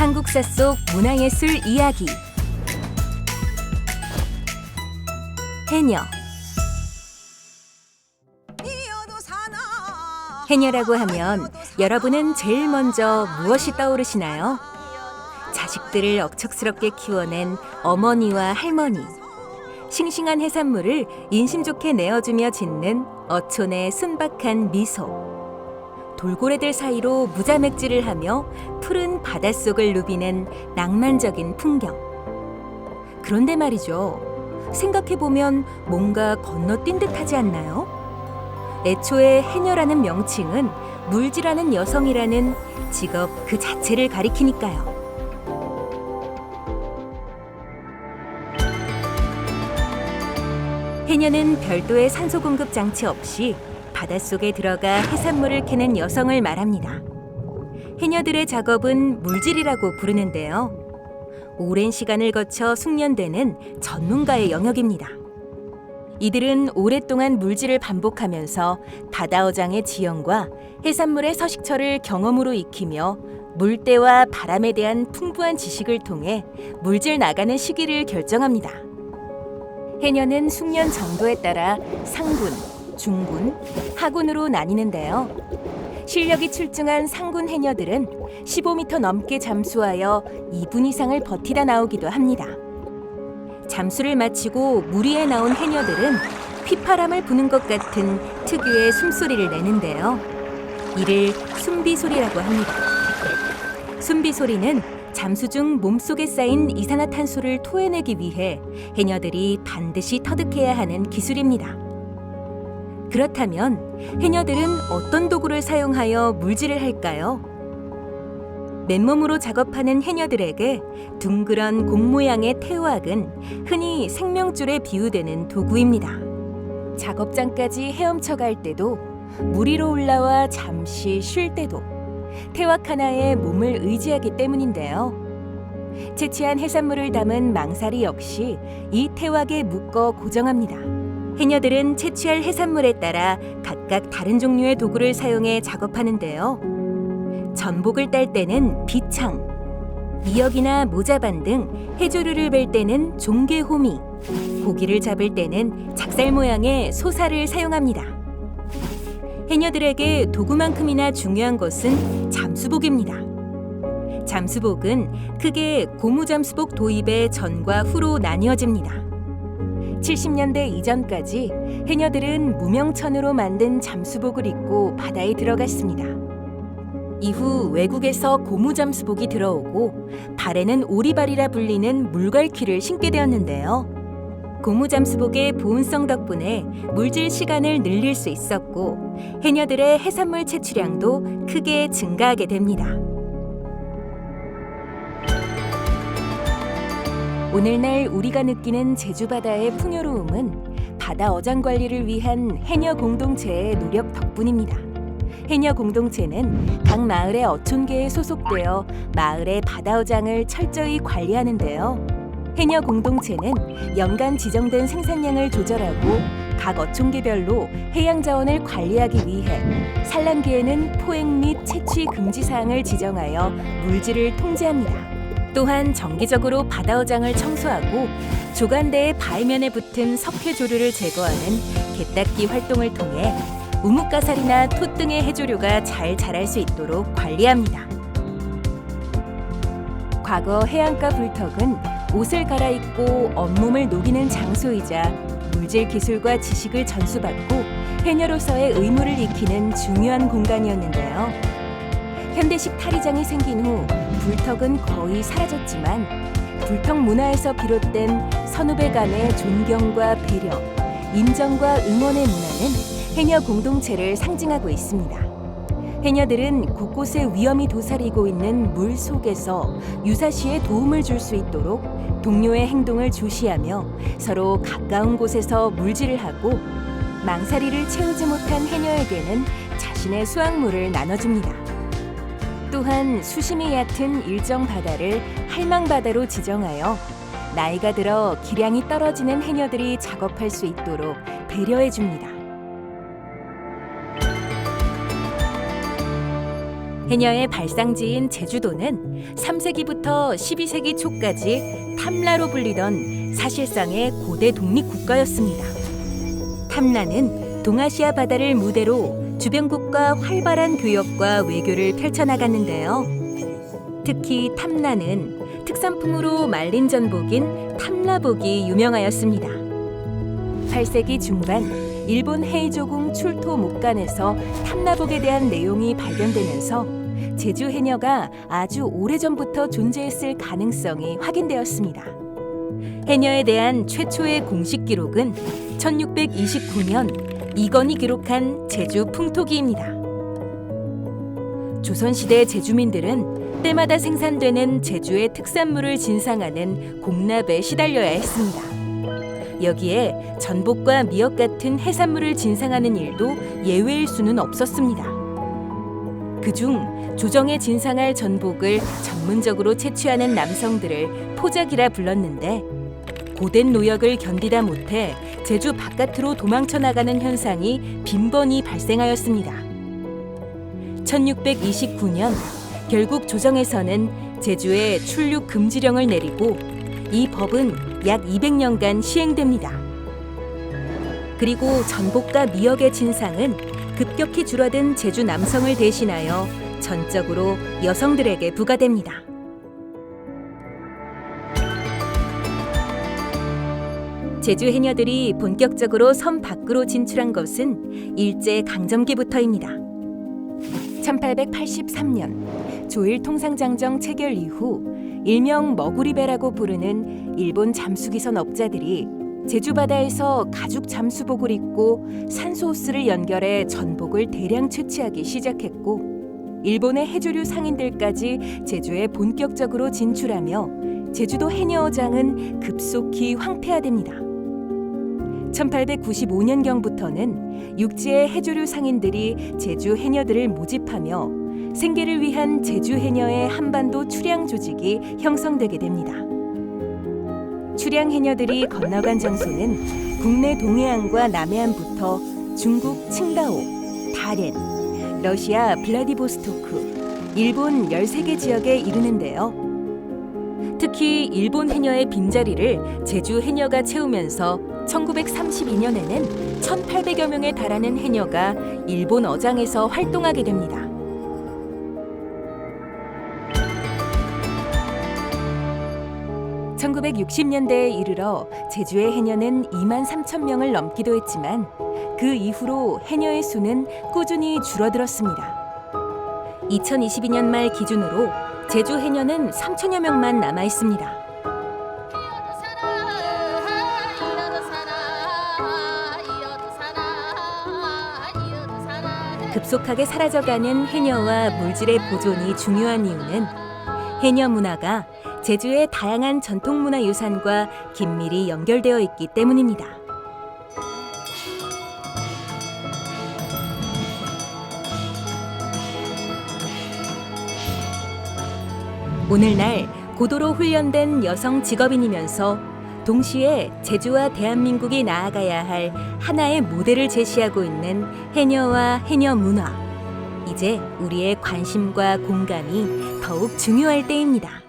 한국사 속 문화예술 이야기. 해녀. 해녀라고 하면 여러분은 제일 먼저 무엇이 떠오르시나요? 자식들을 억척스럽게 키워낸 어머니와 할머니. 싱싱한 해산물을 인심 좋게 내어주며 짓는 어촌의 순박한 미소 돌고래들 사이로 무자맥질을 하며 푸른 바닷속을 누비는 낭만적인 풍경. 그런데 말이죠. 생각해보면 뭔가 건너뛴 듯 하지 않나요? 애초에 해녀라는 명칭은 물질하는 여성이라는 직업 그 자체를 가리키니까요. 해녀는 별도의 산소 공급 장치 없이 바닷속에 들어가 해산물을 캐는 여성을 말합니다. 해녀들의 작업은 물질이라고 부르는데요. 오랜 시간을 거쳐 숙련되는 전문가의 영역입니다. 이들은 오랫동안 물질을 반복하면서 바다어장의 지형과 해산물의 서식처를 경험으로 익히며 물때와 바람에 대한 풍부한 지식을 통해 물질 나가는 시기를 결정합니다. 해녀는 숙련 정도에 따라 상군, 중군, 하군으로 나뉘는데요. 실력이 출중한 상군 해녀들은 15m 넘게 잠수하여 2분 이상을 버티다 나오기도 합니다. 잠수를 마치고 물 위에 나온 해녀들은 휘파람을 부는 것 같은 특유의 숨소리를 내는데요. 이를 숨비 소리라고 합니다. 숨비 소리는 잠수 중 몸속에 쌓인 이산화탄소를 토해내기 위해 해녀들이 반드시 터득해야 하는 기술입니다. 그렇다면 해녀들은 어떤 도구를 사용하여 물질을 할까요? 맨몸으로 작업하는 해녀들에게 둥그런 공 모양의 태우악은 흔히 생명줄에 비유되는 도구입니다. 작업장까지 헤엄쳐 갈 때도 물 위로 올라와 잠시 쉴 때도 태왁 하나에 몸을 의지하기 때문인데요. 채취한 해산물을 담은 망사리 역시 이 태왁에 묶어 고정합니다. 해녀들은 채취할 해산물에 따라 각각 다른 종류의 도구를 사용해 작업하는데요. 전복을 딸 때는 비창, 미역이나 모자반 등 해조류를 벨 때는 종개호미, 고기를 잡을 때는 작살 모양의 소사를 사용합니다. 해녀들에게 도구만큼이나 중요한 것은 잠수복입니다. 잠수복은 크게 고무잠수복 도입의 전과 후로 나뉘어집니다. 70년대 이전까지 해녀들은 무명천으로 만든 잠수복을 입고 바다에 들어갔습니다. 이후 외국에서 고무 잠수복이 들어오고 발에는 오리발이라 불리는 물갈퀴를 신게 되었는데요. 고무 잠수복의 보온성 덕분에 물질 시간을 늘릴 수 있었고 해녀들의 해산물 채취량도 크게 증가하게 됩니다. 오늘날 우리가 느끼는 제주 바다의 풍요로움은 바다 어장 관리를 위한 해녀 공동체의 노력 덕분입니다. 해녀 공동체는 각 마을의 어촌계에 소속되어 마을의 바다 어장을 철저히 관리하는데요. 해녀 공동체는 연간 지정된 생산량을 조절하고 각 어촌계별로 해양 자원을 관리하기 위해 산란기에는 포획 및 채취 금지 사항을 지정하여 물질을 통제합니다. 또한 정기적으로 바다어장을 청소하고 조간대의 바위면에 붙은 석회 조류를 제거하는 개닦기 활동을 통해 우뭇가사리나 톳 등의 해조류가 잘 자랄 수 있도록 관리합니다. 과거 해안가 불턱은 옷을 갈아입고 온몸을 녹이는 장소이자 물질 기술과 지식을 전수받고 해녀로서의 의무를 익히는 중요한 공간이었는데요. 현대식 탈의장이 생긴 후 불턱은 거의 사라졌지만 불턱 문화에서 비롯된 선후배 간의 존경과 배려, 인정과 응원의 문화는 해녀 공동체를 상징하고 있습니다. 해녀들은 곳곳에 위험이 도사리고 있는 물 속에서 유사시에 도움을 줄 수 있도록 동료의 행동을 주시하며 서로 가까운 곳에서 물질을 하고 망사리를 채우지 못한 해녀에게는 자신의 수확물을 나눠줍니다. 또한 수심이 얕은 일정 바다를 할망바다로 지정하여 나이가 들어 기량이 떨어지는 해녀들이 작업할 수 있도록 배려해 줍니다. 해녀의 발상지인 제주도는 3세기부터 12세기 초까지 탐라로 불리던 사실상의 고대 독립 국가였습니다. 탐라는 동아시아 바다를 무대로 주변국과 활발한 교역과 외교를 펼쳐나갔는데요. 특히 탐라는 특산품으로 말린 전복인 탐라복이 유명하였습니다. 8세기 중반 일본 헤이조궁 출토 목간에서 탐라복에 대한 내용이 발견되면서 제주 해녀가 아주 오래전부터 존재했을 가능성이 확인되었습니다. 해녀에 대한 최초의 공식 기록은 1629년 이건이 기록한 제주 풍토기입니다. 조선시대 제주민들은 때마다 생산되는 제주의 특산물을 진상하는 공납에 시달려야 했습니다. 여기에 전복과 미역 같은 해산물을 진상하는 일도 예외일 수는 없었습니다. 그중 조정에 진상할 전복을 전문적으로 채취하는 남성들을 포작이라 불렀는데 고된 노역을 견디다 못해 제주 바깥으로 도망쳐 나가는 현상이 빈번히 발생하였습니다. 1629년 결국 조정에서는 제주에 출륙 금지령을 내리고 이 법은 약 200년간 시행됩니다. 그리고 전복과 미역의 진상은 급격히 줄어든 제주 남성을 대신하여 전적으로 여성들에게 부과됩니다. 제주 해녀들이 본격적으로 섬 밖으로 진출한 것은 일제 강점기부터입니다. 1883년 조일 통상장정 체결 이후 일명 머구리배라고 부르는 일본 잠수기선 업자들이 제주 바다에서 가죽 잠수복을 입고 산소 호스를 연결해 전복을 대량 채취하기 시작했고 일본의 해조류 상인들까지 제주에 본격적으로 진출하며 제주도 해녀어장은 급속히 황폐화됩니다. 1895년경부터는 육지의 해조류 상인들이 제주 해녀들을 모집하며 생계를 위한 제주 해녀의 한반도 출양 조직이 형성되게 됩니다. 출양 해녀들이 건너간 장소는 국내 동해안과 남해안부터 중국 칭다오, 다롄, 러시아 블라디보스토크, 일본 13개 지역에 이르는데요. 특히 일본 해녀의 빈자리를 제주 해녀가 채우면서 1932년에는 1,800여 명에 달하는 해녀가 일본 어장에서 활동하게 됩니다. (1960년대에) 이르러 제주의 해녀는 2만 3천 명을 넘기도 했지만 그 이후로 해녀의 수는 꾸준히 줄어들었습니다. 2022년 말 기준으로 제주 해녀는 3천여 명만 남아 있습니다. 급속하게 사라져가는 해녀와 물질의 보존이 중요한 이유는 해녀 문화가 제주의 다양한 전통 문화 유산과 긴밀히 연결되어 있기 때문입니다. 오늘날 고도로 훈련된 여성 직업인이면서 동시에 제주와 대한민국이 나아가야 할 하나의 모델을 제시하고 있는 해녀와 해녀 문화. 이제 우리의 관심과 공감이 더욱 중요할 때입니다.